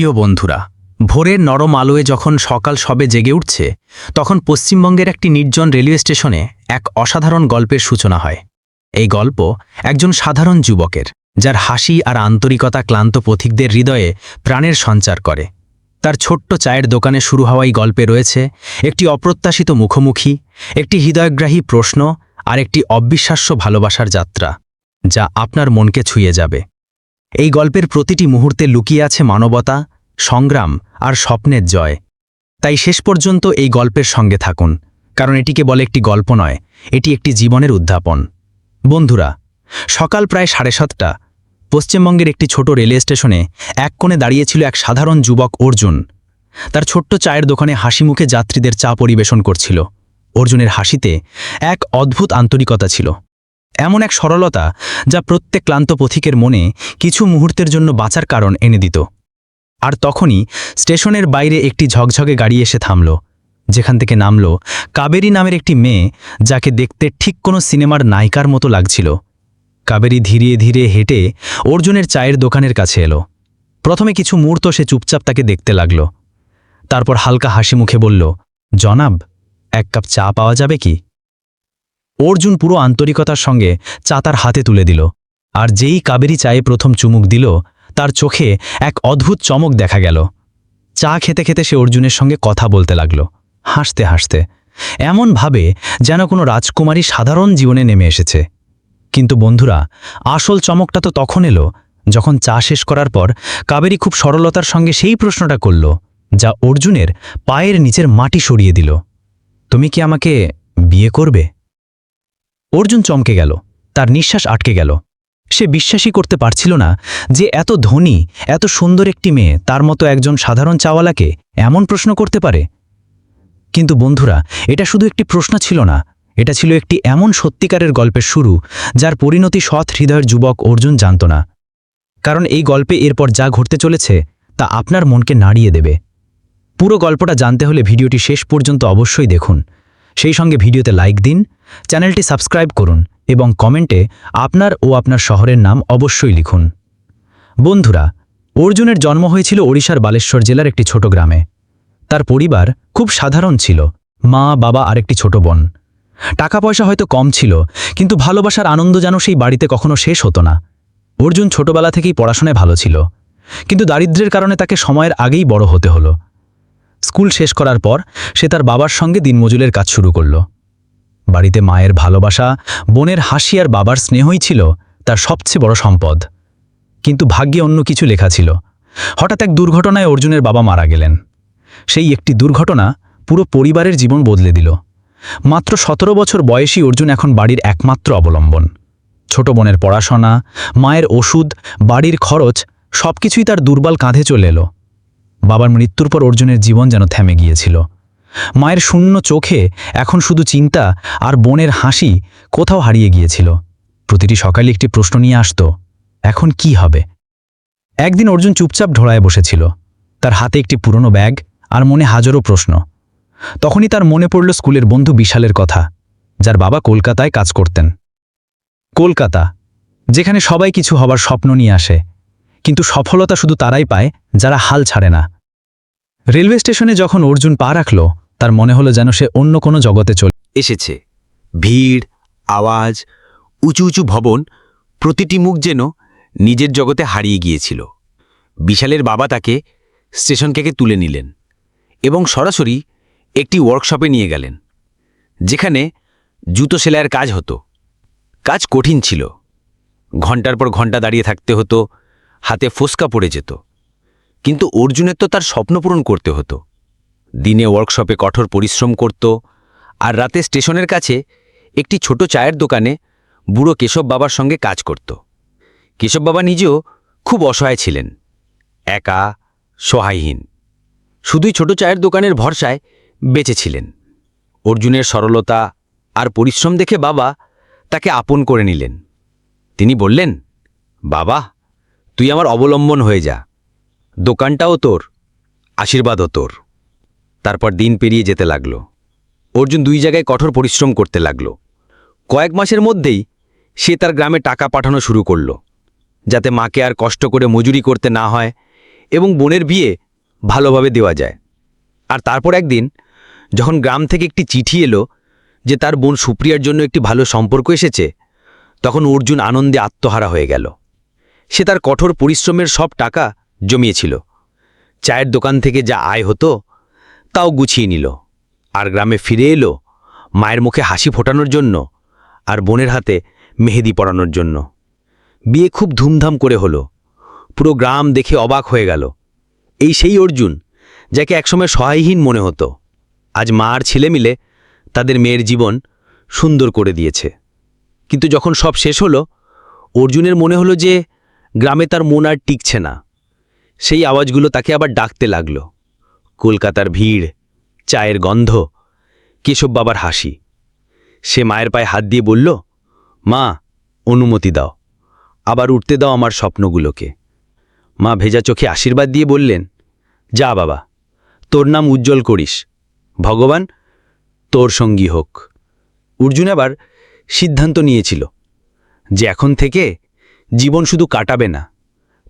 প্রিয় বন্ধুরা, ভোরের নরম আলোয় যখন সকাল সবে জেগে উঠছে, তখন পশ্চিমবঙ্গের একটি নির্জন রেলওয়ে স্টেশনে এক অসাধারণ গল্পের সূচনা হয়। এই গল্প একজন সাধারণ যুবকের, যার হাসি আর আন্তরিকতা ক্লান্ত পথিকদের হৃদয়ে প্রাণের সঞ্চার করে। তার ছোট্ট চায়ের দোকানে শুরু হওয়া এই গল্পে রয়েছে একটি অপ্রত্যাশিত মুখোমুখি, একটি হৃদয়গ্রাহী প্রশ্ন আর একটি অবিশ্বাস্য ভালোবাসার যাত্রা, যা আপনার মনকে ছুঁয়ে যাবে। এই গল্পের প্রতিটি মুহূর্তে লুকিয়ে আছে মানবতা সংগ্রাম আর স্বপ্নের জয়। তাই শেষ পর্যন্ত এই গল্পের সঙ্গে থাকুন, কারণ এটিকে বলে একটি গল্প নয়, এটি একটি জীবনের উদ্যাপন। বন্ধুরা, সকাল প্রায় সাড়ে সাতটা, পশ্চিমবঙ্গের একটি ছোট রেলওয়ে স্টেশনে এক কোণে দাঁড়িয়েছিল এক সাধারণ যুবক অর্জুন। তার ছোট্ট চায়ের দোকানে হাসি মুখে যাত্রীদের চা পরিবেশন করছিল। অর্জুনের হাসিতে এক অদ্ভুত আন্তরিকতা ছিল। এমন এক সরলতা যা প্রত্যেক ক্লান্ত পথিকের মনে কিছু মুহূর্তের জন্য বাঁচার কারণ এনে দিত। আর তখনই স্টেশনের বাইরে একটি ঝকঝকে গাড়ি এসে থামল, যেখান থেকে নামল কাবেরী নামের একটি মেয়ে যাকে দেখতে ঠিক কোনো সিনেমার নায়িকার মতো লাগছিল। কাবেরী ধীরে ধীরে হেঁটে অর্জুনের চায়ের দোকানের কাছে এলো। প্রথমে কিছু মুহূর্ত সে চুপচাপ তাকে দেখতে লাগল। তারপর হালকা হাসি মুখে বলল, জনাব, এক কাপ চা পাওয়া যাবে কি? অর্জুন পুরো আন্তরিকতার সঙ্গে চা তার হাতে তুলে দিল, আর যেই কাবেরী চায়ে প্রথম চুমুক দিল তার চোখে এক অদ্ভুত চমক দেখা গেল। চা খেতে খেতে সে অর্জুনের সঙ্গে কথা বলতে লাগল, হাসতে হাসতে। এমনভাবে যেন কোনো রাজকুমারী সাধারণ জীবনে নেমে এসেছে। কিন্তু বন্ধুরা, আসল চমকটা তো তখন এলো যখন চা শেষ করার পর কাবেরী খুব সরলতার সঙ্গে সেই প্রশ্নটা করল, যা অর্জুনের পায়ের নিচের মাটি সরিয়ে দিল। তুমি কি আমাকে বিয়ে করবে? অর্জুন চমকে গেল, তার নিঃশ্বাস আটকে গেল। সে বিশ্বাসই করতে পারছিল না যে এত ধনী, এত সুন্দর একটি মেয়ে তার মতো একজন সাধারণ চাওয়ালাকে এমন প্রশ্ন করতে পারে? কিন্তু বন্ধুরা, এটা শুধু একটি প্রশ্ন ছিল না। এটা ছিল একটি এমন সত্যিকারের গল্পের শুরু, যার পরিণতি সৎ হৃদয়ের যুবক অর্জুন জানত না। কারণ এই গল্পে এরপর যা ঘটতে চলেছে, তা আপনার মনকে নাড়িয়ে দেবে। পুরো গল্পটা জানতে হলে ভিডিওটি শেষ পর্যন্ত অবশ্যই দেখুন। সেই সঙ্গে ভিডিওতে লাইক দিন চ্যানেলটি সাবস্ক্রাইব করুন এবং কমেন্টে আপনার ও আপনার শহরের নাম অবশ্যই লিখুন। বন্ধুরা, অর্জুনের জন্ম হয়েছিল ওড়িশার বালেশ্বর জেলার একটি ছোট গ্রামে। তার পরিবার খুব সাধারণ ছিল। মা, বাবা আর একটি ছোট বোন। টাকা পয়সা হয়তো কম ছিল, কিন্তু ভালোবাসার আনন্দ যেন সেই বাড়িতে কখনো শেষ হতো না। অর্জুন ছোটবেলা থেকেই পড়াশোনায় ভালো ছিল, কিন্তু দারিদ্র্যের কারণে তাকে সময়ের আগেই বড় হতে হলো। স্কুল শেষ করার পর সে তার বাবার সঙ্গে দিনমজুরের কাজ শুরু করল। বাড়িতে মায়ের ভালোবাসা, বোনের হাসি আর বাবার স্নেহই ছিল তার সবচেয়ে বড় সম্পদ। কিন্তু ভাগ্যে অন্য কিছু লেখা ছিল। হঠাৎ এক দুর্ঘটনায় অর্জুনের বাবা মারা গেলেন। সেই একটি দুর্ঘটনা পুরো পরিবারের জীবন বদলে দিল। মাত্র সতেরো বছর বয়সী অর্জুন এখন বাড়ির একমাত্র অবলম্বন। ছোট বোনের পড়াশোনা, মায়ের ওষুধ, বাড়ির খরচ, সবকিছুই তার দুর্বল কাঁধে চলে এলো। বাবার মৃত্যুর পর অর্জুনের জীবন যেন থেমে গিয়েছিল। মায়ের শূন্য চোখে এখন শুধু চিন্তা আর বোনের হাসি কোথাও হারিয়ে গিয়েছিল। প্রতিটি সকালে একটি প্রশ্ন নিয়ে আসত, এখন কি হবে? একদিন অর্জুন চুপচাপ ঢোড়ায় বসেছিল। তার হাতে একটি পুরনো ব্যাগ আর মনে হাজারো প্রশ্ন। তখনই তার মনে পড়ল স্কুলের বন্ধু বিশালের কথা, যার বাবা কলকাতায় কাজ করতেন। কলকাতা, যেখানে সবাই কিছু হবার স্বপ্ন নিয়ে আসে, কিন্তু সফলতা শুধু তারাই পায় যারা হাল ছাড়ে না। রেলওয়ে স্টেশনে যখন অর্জুন পা রাখল তার মনে হলো যেন সে অন্য কোনো জগতে চলে এসেছে। ভিড়, আওয়াজ, উঁচু উঁচু ভবন, প্রতিটি মুখ যেন নিজের জগতে হারিয়ে গিয়েছিল। বিশালের বাবা তাকে স্টেশন থেকে তুলে নিলেন এবং সরাসরি একটি ওয়ার্কশপে নিয়ে গেলেন, যেখানে জুতো সেলাইয়ের কাজ হতো। কাজ কঠিন ছিল। ঘণ্টার পর ঘণ্টা দাঁড়িয়ে থাকতে হতো, হাতে ফোসকা পড়ে যেত। কিন্তু অর্জুনের তো তার স্বপ্ন পূরণ করতে হতো। দিনে ওয়ার্কশপে কঠোর পরিশ্রম করত আর রাতে স্টেশনের কাছে একটি ছোট চায়ের দোকানে বুড়ো কেশব বাবার সঙ্গে কাজ করত। কেশব বাবা নিজেও খুব অসহায় ছিলেন, একা, সহায়হীন। শুধুই ছোট চায়ের দোকানের ভরসায় বেঁচেছিলেন অর্জুনের সরলতা আর পরিশ্রম দেখে বাবা তাকে আপন করে নিলেন। তিনি বললেন, বাবা, তুই আমার অবলম্বন হয়ে যা। দোকানটাও তোর, আশীর্বাদও তোর। তারপর দিন পেরিয়ে যেতে লাগল। অর্জুন দুই জায়গায় কঠোর পরিশ্রম করতে লাগল। কয়েক মাসের মধ্যেই সে তার গ্রামে টাকা পাঠানো শুরু করল, যাতে মাকে আর কষ্ট করে মজুরি করতে না হয় এবং বোনের বিয়ে ভালোভাবে দেওয়া যায়। আর তারপর একদিন যখন গ্রাম থেকে একটি চিঠি এলো যে তার বোন সুপ্রিয়ার জন্য একটি ভালো সম্পর্ক এসেছে, তখন অর্জুন আনন্দে আত্মহারা হয়ে গেল। সে তার কঠোর পরিশ্রমের সব টাকা জমিয়েছিল। চায়ের দোকান থেকে যা আয় হতো তাও গুছিয়ে নিল আর গ্রামে ফিরে এলো মায়ের মুখে হাসি ফোটানোর জন্য আর বোনের হাতে মেহেদি পরানোর জন্য। বিয়ে খুব ধুমধাম করে হলো। পুরো গ্রাম দেখে অবাক হয়ে গেল। এই সেই অর্জুন যাকে একসময় সহায়হীন মনে হতো। আজ মা আর ছেলে মিলে তাদের মেয়ের জীবন সুন্দর করে দিয়েছে। কিন্তু যখন সব শেষ হলো, অর্জুনের মনে হলো যে গ্রামে তার মন আর টিকছে না। সেই আওয়াজগুলো তাকে আবার ডাকতে লাগল। কলকাতার ভিড়, চায়ের গন্ধ, কেশব বাবার হাসি। সে মায়ের পায়ে হাত দিয়ে বলল, মা, অনুমতি দাও। আবার উঠতে দাও আমার স্বপ্নগুলোকে। মা ভেজা চোখে আশীর্বাদ দিয়ে বললেন, যা বাবা, তোর নাম উজ্জ্বল করিস। ভগবান, তোর সঙ্গী হোক। অর্জুন আবার সিদ্ধান্ত নিয়েছিল যে এখন থেকে জীবন শুধু কাটাবে না,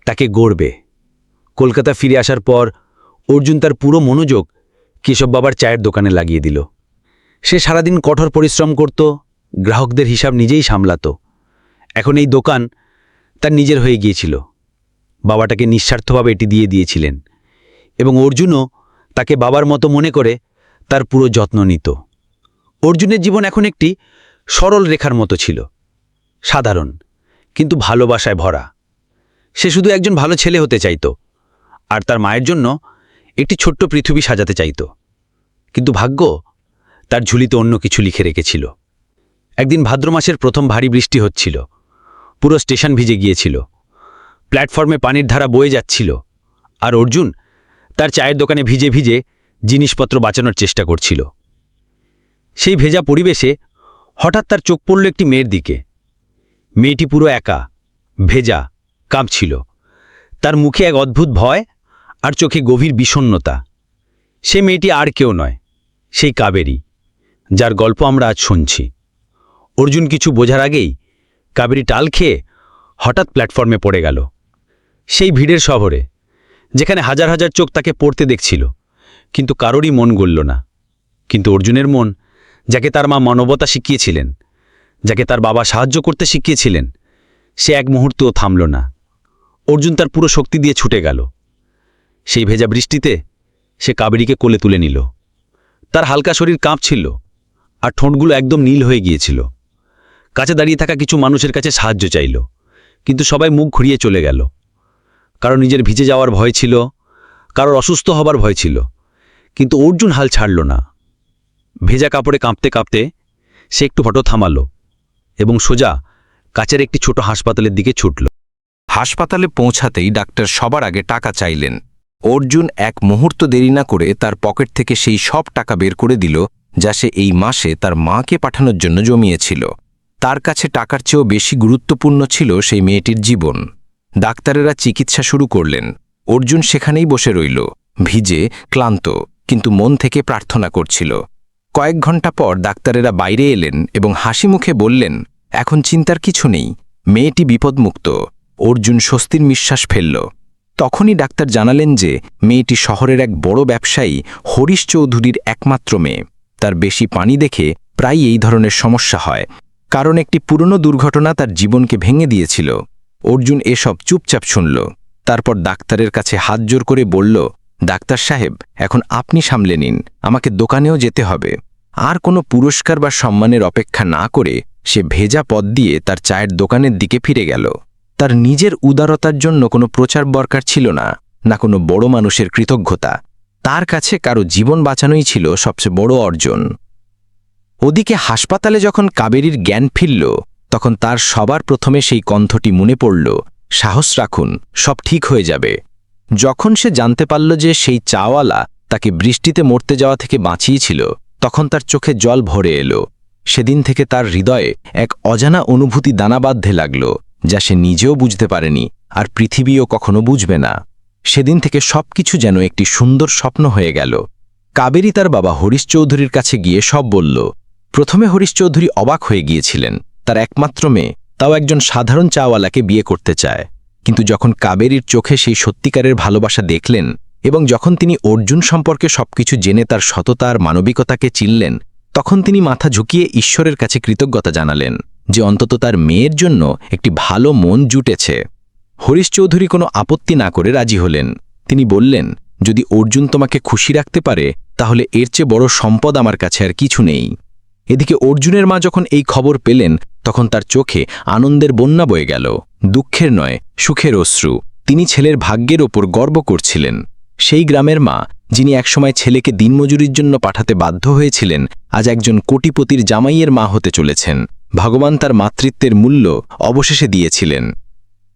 তাকে গড়বে। কলকাতা ফিরে আসার পর অর্জুন তার পুরো মনোযোগ কেশব বাবার চায়ের দোকানে লাগিয়ে দিল। সে সারাদিন কঠোর পরিশ্রম করত, গ্রাহকদের হিসাব নিজেই সামলাত। এখন এই দোকান তার নিজের হয়ে গিয়েছিল। বাবাটাকে নিঃস্বার্থভাবে এটি দিয়ে দিয়েছিলেন এবং অর্জুনও তাকে বাবার মতো মনে করে তার পুরো যত্ন নিত। অর্জুনের জীবন এখন একটি সরল রেখার মতো ছিল, সাধারণ, কিন্তু ভালোবাসায় ভরা। সে শুধু একজন ভালো ছেলে হতে চাইত, আর তার মায়ের জন্য একটি ছোট্ট পৃথিবী সাজাতে চাইত। কিন্তু ভাগ্য তার ঝুলিতে অন্য কিছু লিখে রেখেছিল। একদিন ভাদ্র মাসের প্রথম ভারী বৃষ্টি হচ্ছিল। পুরো স্টেশন ভিজে গিয়েছিল। প্ল্যাটফর্মে পানির ধারা বয়ে যাচ্ছিল। আর অর্জুন তার চায়ের দোকানে ভিজে ভিজে জিনিসপত্র বাঁচানোর চেষ্টা করছিল। সেই ভেজা পরিবেশে হঠাৎ তার চোখ পড়ল একটি মেয়ের দিকে। মেয়েটি পুরো একা, ভেজা, কাঁপছিল। তার মুখে এক অদ্ভুত ভয় আর চোখে গভীর বিষণ্ণতা। সে মেয়েটি আর কেউ নয়, সেই কাবেরী, যার গল্প আমরা আজ শুনছি। অর্জুন কিছু বোঝার আগেই কাবেরী টাল খেয়ে হঠাৎ প্ল্যাটফর্মে পড়ে গেল। সেই ভিড়ের শহরে, যেখানে হাজার হাজার চোখ তাকে পড়তে দেখছিল, কিন্তু কারোরই মন গলল না। কিন্তু অর্জুনের মন, যাকে তার মা মানবতা শিখিয়েছিলেন, যাকে তার বাবা সাহায্য করতে শিখিয়েছিলেন, সে এক মুহূর্তও থামল না। অর্জুন তার পুরো শক্তি দিয়ে ছুটে গেল। সেই ভেজা বৃষ্টিতে সে কাবেরীকে কোলে তুলে নিল। তার হালকা শরীর কাঁপছিল আর ঠোঁটগুলো একদম নীল হয়ে গিয়েছিল। কাছে দাঁড়িয়ে থাকা কিছু মানুষের কাছে সাহায্য চাইল, কিন্তু সবাই মুখ ঘুরিয়ে চলে গেল। কারও নিজের ভিজে যাওয়ার ভয় ছিল, কারোর অসুস্থ হবার ভয় ছিল, কিন্তু অর্জুন হাল ছাড়ল না। ভেজা কাপড়ে কাঁপতে কাঁপতে সে একটু ফটো থামালো এবং সোজা কাছের একটি ছোট হাসপাতালের দিকে ছুটল। হাসপাতালে পৌঁছাতেই ডাক্তার সবার আগে টাকা চাইলেন। অর্জুন এক মুহূর্ত দেরি না করে তার পকেট থেকে সেই সব টাকা বের করে দিল, যা সে এই মাসে তার মাকে পাঠানোর জন্য জমিয়েছিল। তার কাছে টাকার চেয়েও বেশি গুরুত্বপূর্ণ ছিল সেই মেয়েটির জীবন। ডাক্তারেরা চিকিৎসা শুরু করলেন। অর্জুন সেখানেই বসে রইল, ভিজে, ক্লান্ত, কিন্তু মন থেকে প্রার্থনা করছিল। কয়েক ঘণ্টা পর ডাক্তারেরা বাইরে এলেন এবং হাসি মুখে বললেন, এখন চিন্তার কিছু নেই, মেয়েটি বিপদমুক্ত। অর্জুন স্বস্তির নিঃশ্বাস ফেলল। তখনই ডাক্তার জানালেন যে, মেয়েটি শহরের এক বড় ব্যবসায়ী হরিশ চৌধুরীর একমাত্র মেয়ে। তার বেশি পানি দেখে প্রায় এই ধরনের সমস্যা হয়। কারণ একটি পুরনো দুর্ঘটনা তার জীবনকে ভেঙে দিয়েছিল। অর্জুন এসব চুপচাপ শুনল। তারপর ডাক্তারের কাছে হাত জোর করে বলল, ডাক্তার সাহেব, এখন আপনি সামলে নিন। আমাকে দোকানেও যেতে হবে। আর কোনো পুরস্কার বা সম্মানের অপেক্ষা না করে সে ভেজা পথ দিয়ে তার চায়ের দোকানের দিকে ফিরে গেল। তার নিজের উদারতার জন্য কোনো প্রচার দরকার ছিল না না কোনো বড় মানুষের কৃতজ্ঞতা। তার কাছে কারও জীবন বাঁচানোই ছিল সবচেয়ে বড় অর্জন। ওদিকে হাসপাতালে যখন কাবেরীর জ্ঞান ফিরল, তখন তার সবার প্রথমে সেই কণ্ঠটি মনে পড়ল, সাহস রাখুন, সব ঠিক হয়ে যাবে। যখন সে জানতে পারল যে সেই চাওয়ালা তাকে বৃষ্টিতে মরতে যাওয়া থেকে বাঁচিয়েছিল, তখন তার চোখে জল ভরে এলো। সেদিন থেকে তার হৃদয়ে এক অজানা অনুভূতি দানা বাঁধতে লাগল। যা সে নিজেও বুঝতে পারেনি আর পৃথিবীও কখনো বুঝবে না। সেদিন থেকে সবকিছু যেন একটি সুন্দর স্বপ্ন হয়ে গেল। কাবেরী তার বাবা হরিশ চৌধুরীর কাছে গিয়ে সব বলল, প্রথমে হরিশ চৌধুরী অবাক হয়ে গিয়েছিলেন। তার একমাত্র মেয়ে, তাও একজন সাধারণ চাওয়ালাকে বিয়ে করতে চায়। কিন্তু যখন কাবেরীর চোখে সেই সত্যিকারের ভালোবাসা দেখলেন এবং যখন তিনি অর্জুন সম্পর্কে সবকিছু জেনে তার সততা আর মানবিকতাকে চিনলেন, তখন তিনি মাথা ঝুঁকিয়ে ঈশ্বরের কাছে কৃতজ্ঞতা জানালেন। যে অন্তত তার মেয়ের জন্য একটি ভালো মন জুটেছে। হরিশ চৌধুরী কোনো আপত্তি না করে রাজি হলেন। তিনি বললেন, যদি অর্জুন তোমাকে খুশি রাখতে পারে, তাহলে এর চেয়ে বড় সম্পদ আমার কাছে আর কিছু নেই। এদিকে অর্জুনের মা যখন এই খবর পেলেন, তখন তার চোখে আনন্দের বন্যা বয়ে গেল, দুঃখের নয়, সুখের অশ্রু। তিনি ছেলের ভাগ্যের ওপর গর্ব করছিলেন। সেই গ্রামের মা, যিনি একসময় ছেলেকে দিনমজুরির জন্য পাঠাতে বাধ্য হয়েছিলেন, আজ একজন কোটিপতির জামাইয়ের মা হতে চলেছেন। ভগবান তার মাতৃত্বের মূল্য অবশেষে দিয়েছিলেন।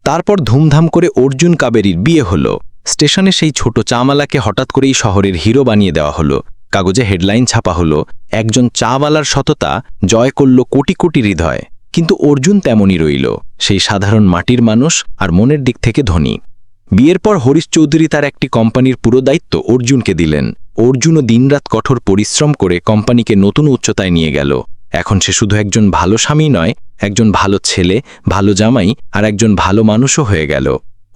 তারপর ধুমধাম করে অর্জুন কাবেরীর বিয়ে হল। স্টেশনে সেই ছোট চামালাকে হঠাৎ করেই শহরের হিরো বানিয়ে দেওয়া হলো। কাগজে হেডলাইন ছাপা হলো। একজন চাওয়ালার সততা জয় করল কোটি কোটি হৃদয়। কিন্তু অর্জুন তেমনই রইল। সেই সাধারণ মাটির মানুষ আর মনের দিক থেকে ধনী। বিয়ের পর হরিশ চৌধুরী তার একটি কোম্পানির পুরো দায়িত্ব অর্জুনকে দিলেন। অর্জুনও দিনরাত কঠোর পরিশ্রম করে কোম্পানিকে নতুন উচ্চতায় নিয়ে গেল। এখন সে শুধু একজন ভালো স্বামী নয়, একজন ভালো ছেলে, ভালো জামাই আর একজন ভালো মানুষও হয়ে গেল।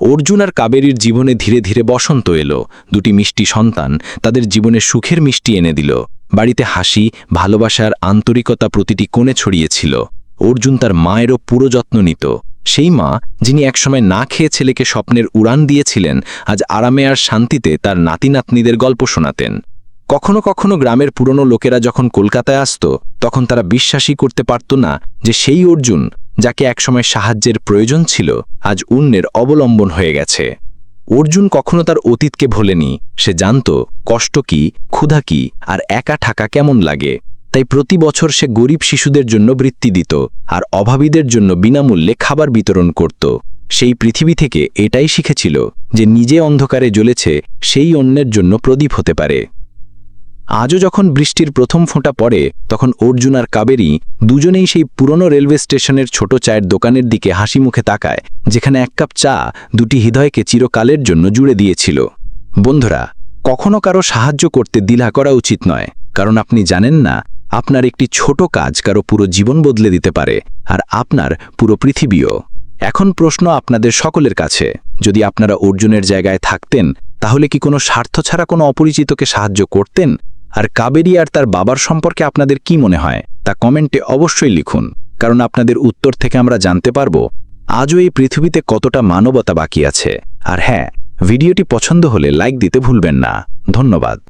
অর্জুন আর কাবেরীর জীবনে ধীরে ধীরে বসন্ত এলো। দুটি মিষ্টি সন্তান তাদের জীবনে সুখের মিষ্টি এনে দিল। বাড়িতে হাসি ভালোবাসার আন্তরিকতা প্রতিটি কোণে ছড়িয়েছিল। অর্জুন তার মায়েরও পুরো যত্ন নিত। সেই মা, যিনি একসময় না খেয়ে ছেলেকে স্বপ্নের উড়ান দিয়েছিলেন, আজ আরামে আর শান্তিতে তার নাতিনাতনিদের গল্প শোনাতেন। কখনো কখনো গ্রামের পুরনো লোকেরা যখন কলকাতায় আসত, তখন তারা বিশ্বাসই করতে পারত না যে সেই অর্জুন, যাকে একসময় সাহায্যের প্রয়োজন ছিল, আজ অন্যের অবলম্বন হয়ে গেছে। অর্জুন কখনো তার অতীতকে ভোলেনি, সে জানত কষ্ট কি, ক্ষুধা কি, আর একা থাকা কেমন লাগে। তাই প্রতি বছর সে গরিব শিশুদের জন্য বৃত্তি দিত, আর অভাবীদের জন্য বিনামূল্যে খাবার বিতরণ করত। সেই পৃথিবী থেকে এটাই শিখেছিল যে নিজে অন্ধকারে জ্বলেছে, সেই অন্যের জন্য প্রদীপ হতে পারে। আজও যখন বৃষ্টির প্রথম ফোঁটা পড়ে, তখন অর্জুন আর কাবেরী দুজনেই সেই পুরনো রেলওয়ে স্টেশনের ছোট চায়ের দোকানের দিকে হাসি মুখে তাকায়, যেখানে এক কাপ চা দুটি হৃদয়কে চিরকালের জন্য জুড়ে দিয়েছিল। বন্ধুরা, কখনো কারও সাহায্য করতে দ্বিধা করা উচিত নয়, কারণ আপনি জানেন না, আপনার একটি ছোট কাজ কারও পুরো জীবন বদলে দিতে পারে, আর আপনার পুরো পৃথিবীও। এখন প্রশ্ন আপনাদের সকলের কাছে, যদি আপনারা অর্জুনের জায়গায় থাকতেন, তাহলে কি কোনো স্বার্থ ছাড়া কোনো অপরিচিতকে সাহায্য করতেন? আর কাবেরী আর তার বাবার সম্পর্কে আপনাদের কি মনে হয়, তা কমেন্টে অবশ্যই লিখুন, কারণ আপনাদের উত্তর থেকে আমরা জানতে পারব, আজও এই পৃথিবীতে কতটা মানবতা বাকি আছে। আর হ্যাঁ ভিডিওটি পছন্দ হলে লাইক দিতে ভুলবেন না। ধন্যবাদ।